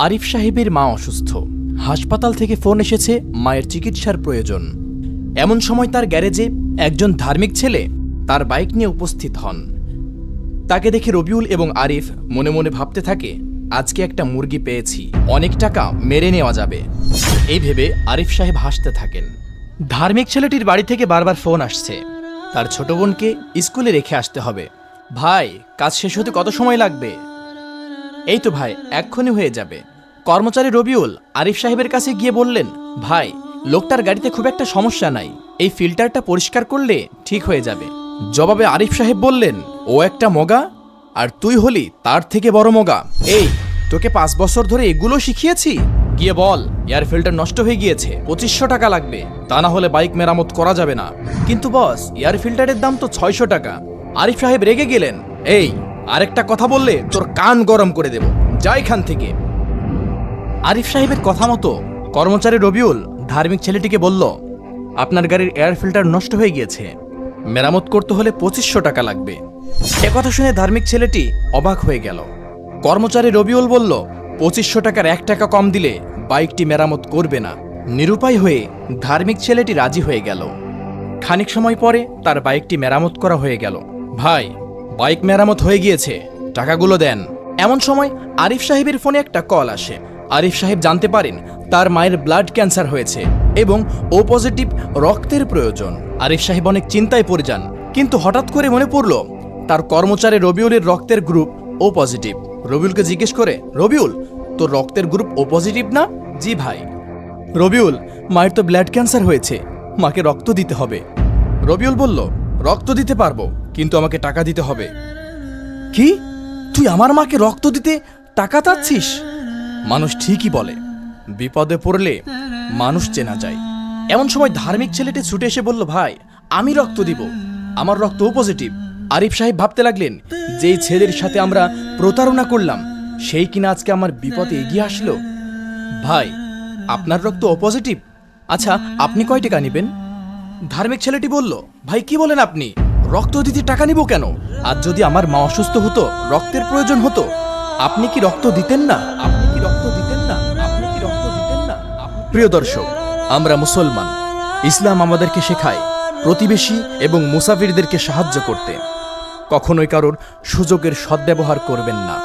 আরিফ সাহেবের মা অসুস্থ। হাসপাতাল থেকে ফোন এসেছে মায়ের চিকিৎসার প্রয়োজন। এমন সময় তার গ্যারেজে একজন ধার্মিক ছেলে তার বাইক নিয়ে উপস্থিত হন। তাকে দেখে রবিউল এবং আরিফ মনে মনে ভাবতে থাকে, আজকে একটা মুরগি পেয়েছি, অনেক টাকা, মেরে নেওয়া যাবে। এই ভেবে আরিফ সাহেব হাসতে থাকেন। ধার্মিক ছেলেটির বাড়ি থেকে বারবার ফোন আসছে। তার ছোট বোনকে স্কুলে রেখে আসতে হবে। ভাই, কাজ শেষ হতে কত সময় লাগবে? এই তো ভাই, এক্ষুনি হয়ে যাবে। কর্মচারী রবিউল আরিফ সাহেবের কাছে গিয়ে বললেন, ভাই, লোকটার গাড়িতে খুব একটা সমস্যা নাই। এই ফিল্টারটা পরিষ্কার করলে ঠিক হয়ে যাবে। জবাবে আরিফ সাহেব বললেন, ও একটা মগা, আর তুই হলি তার থেকে বড় মগা। এই, তোকে পাঁচ বছর ধরে এগুলো শিখিয়েছি? গিয়ে বল, এয়ার ফিল্টার নষ্ট হয়ে গিয়েছে, পঁচিশশো টাকা লাগবে। তা না হলে বাইক মেরামত করা যাবে না। কিন্তু বস, এয়ার ফিল্টারের দাম তো ছয়শো টাকা। আরিফ সাহেব রেগে গেলেন, এই আরেকটা কথা বললে তোর কান গরম করে দেব। যা এখান থেকে। আরিফ সাহেবের কথা মতো কর্মচারী রবিউল ধার্মিক ছেলেটিকে বলল, আপনার গাড়ির এয়ার ফিল্টার নষ্ট হয়ে গিয়েছে। মেরামত করতে হলে পঁচিশশো টাকা লাগবে। এ কথা শুনে ধার্মিক ছেলেটি অবাক হয়ে গেল। কর্মচারী রবিউল বলল, পঁচিশশো টাকার এক টাকা কম দিলে বাইকটি মেরামত করবে না। নিরুপায় হয়ে ধার্মিক ছেলেটি রাজি হয়ে গেল। খানিক সময় পরে তার বাইকটি মেরামত করা হয়ে গেল। ভাই বাইক মেরামত হয়ে গিয়েছে। টাকাগুলো দেন। এমন সময় আরিফ সাহেবের ফোনে একটা কল আসে। আরিফ সাহেব জানতে পারেন তার মায়ের ব্লাড ক্যান্সার হয়েছে এবং ও পজিটিভ রক্তের প্রয়োজন। আরিফ সাহেব অনেক চিন্তায় পড়ে যান, কিন্তু হঠাৎ করে মনে পড়ল, তার কর্মচারী রবিউলের রক্তের গ্রুপ ও পজিটিভ। রবিউলকে জিজ্ঞেস করে, রবিউল, তোর রক্তের গ্রুপ ও পজিটিভ না? জি ভাই। রবিউল, মায়ের তো ব্লাড ক্যান্সার হয়েছে, মাকে রক্ত দিতে হবে। রবিউল বলল, রক্ত দিতে পারব। কিন্তু আমাকে টাকা দিতে হবে। কি? তুই আমার মাকে রক্ত দিতে টাকা চাচ্ছিস? মানুষ ঠিকই বলে বিপদে পড়লে মানুষ চেনা যায়। এমন সময় ধার্মিক ছেলেটি ছুটে এসে বলল ভাই আমি রক্ত দিব। আমার রক্ত পজিটিভ আরিফ সাহেব ভাবতে লাগলেন যেই ছেলের সাথে আমরা প্রতারণা করলাম সেই কিনা আজকে আমার বিপদে এগিয়ে আসলো? ভাই আপনার রক্ত ও পজিটিভ আচ্ছা আপনি কয় টাকা নেবেন? ধার্মিক ছেলেটি বলল ভাই কি বলেন আপনি? রক্ত দিতে টাকা নিব কেন? আর যদি আমার মা অসুস্থ হতো, রক্তের প্রয়োজন হতো, আপনি কি রক্ত দিতেন না? আপনি কি রক্ত দিতেন না? আপনি কি রক্ত দিতেন না? প্রিয় দর্শক, আমরা মুসলমান। ইসলাম আমাদেরকে শেখায় প্রতিবেশী এবং মুসাফিরদেরকে সাহায্য করতে। কখনোই কারোর সুযোগের সদ্ব্যবহার করবেন না।